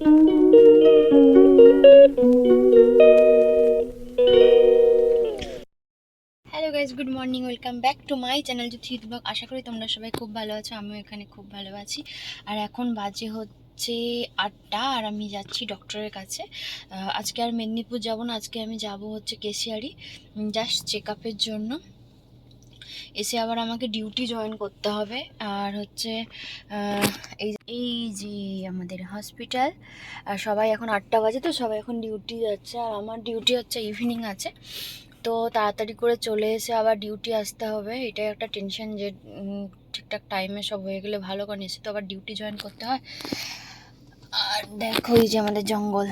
Hello good morning welcome back to my channel Jyoti blog আশা করি তোমরা সবাই খুব ভালো আছো, আমিও এখানে খুব ভালো আছি। আর এখন বাজে হচ্ছে আটটা, আর আমি যাচ্ছি ডক্টরের কাছে। আজকে আর মেদিনীপুর যাব না, আজকে আমি যাব হচ্ছে কেশিয়ারি জাস্ট চেক আপের জন্য। এসে আবার আমাকে ডিউটি জয়েন করতে হবে। আর হচ্ছে এই এই যে আমাদের হসপিটাল আর সবাই এখন আটটা বাজে তো সবাই এখন ডিউটি যাচ্ছে। আর আমার ডিউটি হচ্ছে ইভিনিং আছে। তো তাড়াতাড়ি করে চলে এসে আবার ডিউটি আসতে হবে। এটাই একটা টেনশন যে ঠিকঠাক টাইমে সব হয়ে গেলে ভালো, কারণ এসে তো আবার ডিউটি জয়েন করতে হয়। আর দেখো এই যে আমাদের জঙ্গল।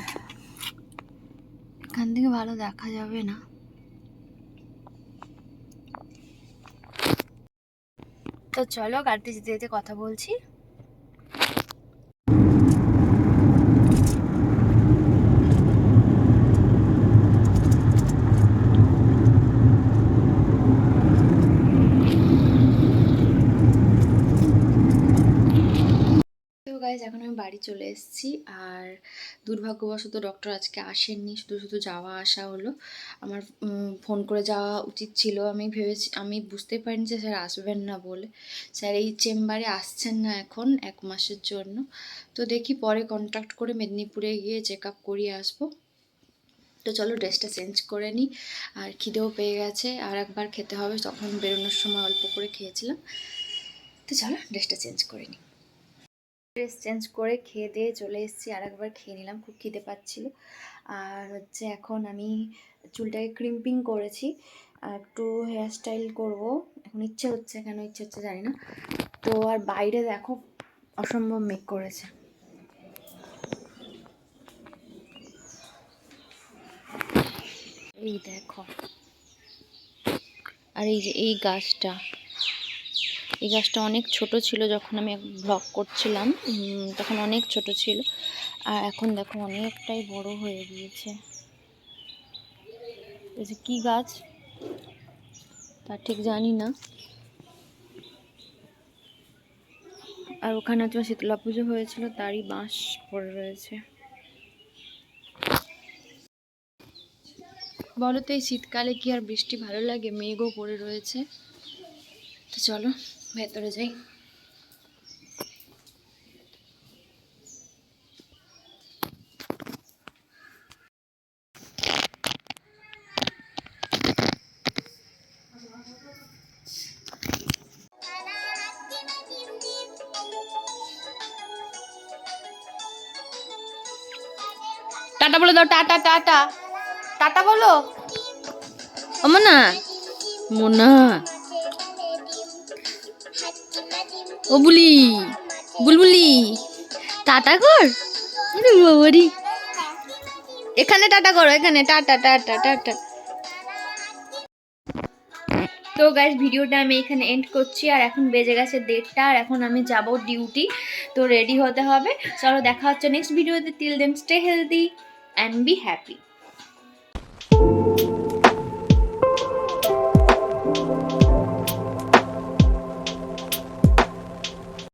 এখান থেকে ভালো দেখা যাবে না। তো চলো গাড়িতে যেতে যেতে কথা বলছি তো গাইজ এখন আমি বাড়ি চলে এসেছি আর দুর্ভাগ্যবশত ডক্টর আজকে আসেননি, শুধু শুধু যাওয়া আসা হলো। আমার ফোন করে যাওয়া উচিত ছিল। আমি ভেবেছি, আমি বুঝতে পারিনি যে স্যার আসবেন না বলে। স্যার এই চেম্বারে আসছেন না এখন, এক মাসের জন্য। তো দেখি পরে কন্ট্যাক্ট করে মেদিনীপুরে গিয়ে চেক আপ করিয়ে আসব। তো চলো ড্রেসটা চেঞ্জ করে নিই। আর খিদেও পেয়ে গেছে। আর একবার খেতে হবে, তখন বেরোনোর সময় অল্প করে খেয়েছিলাম। তো চলো ড্রেসটা চেঞ্জ করে নিই। ড্রেস চেঞ্জ করে খেয়ে দিয়ে চলে এসেছি আর একবার খেয়ে নিলাম, খুব খিদে পাচ্ছিল। আর হচ্ছে এখন আমি চুলটাকে ক্রিম্পিং করেছি একটু হেয়ার স্টাইল করব। এখন ইচ্ছে হচ্ছে, কেন ইচ্ছে হচ্ছে জানি না। তো আর বাইরে দেখো, অসম্ভব মেক করেছে। এই দেখো, আর এই যে এই গাছটা। এই গাছটা অনেক ছোট ছিল যখন আমি ব্লগ করছিলাম। তখন অনেক ছোট ছিল। আর এখন দেখো অনেকটাই বড় হয়ে গিয়েছে। এই যে কি গাছ? তা ঠিক জানি না। আর ওখানে হচ্ছে শীতলা পুজো হয়েছিল, তারই বাঁশ পড়ে রয়েছে। বলো তো, এই শীতকালে কি আর বৃষ্টি ভালো লাগে? মেঘও পড়ে রয়েছে। তো চলো। ভেতরে যাই। টাটা বলে দাও টাটা টাটা। টাটা বলো। ও মোনা মোনা ও বুলি বুলবুলি টাটা কর। বাবারি। এখানে টাটা করো এখানে টাটা টাটা টাটা। তো গাইজ ভিডিওটা আমি এখানে এন্ড করছি আর এখন বেজে গেছে দেড়টা আর এখন আমি যাব ডিউটি তো রেডি হতে হবে। চলো দেখা হচ্ছে নেক্সট ভিডিওতে till then stay healthy and be happy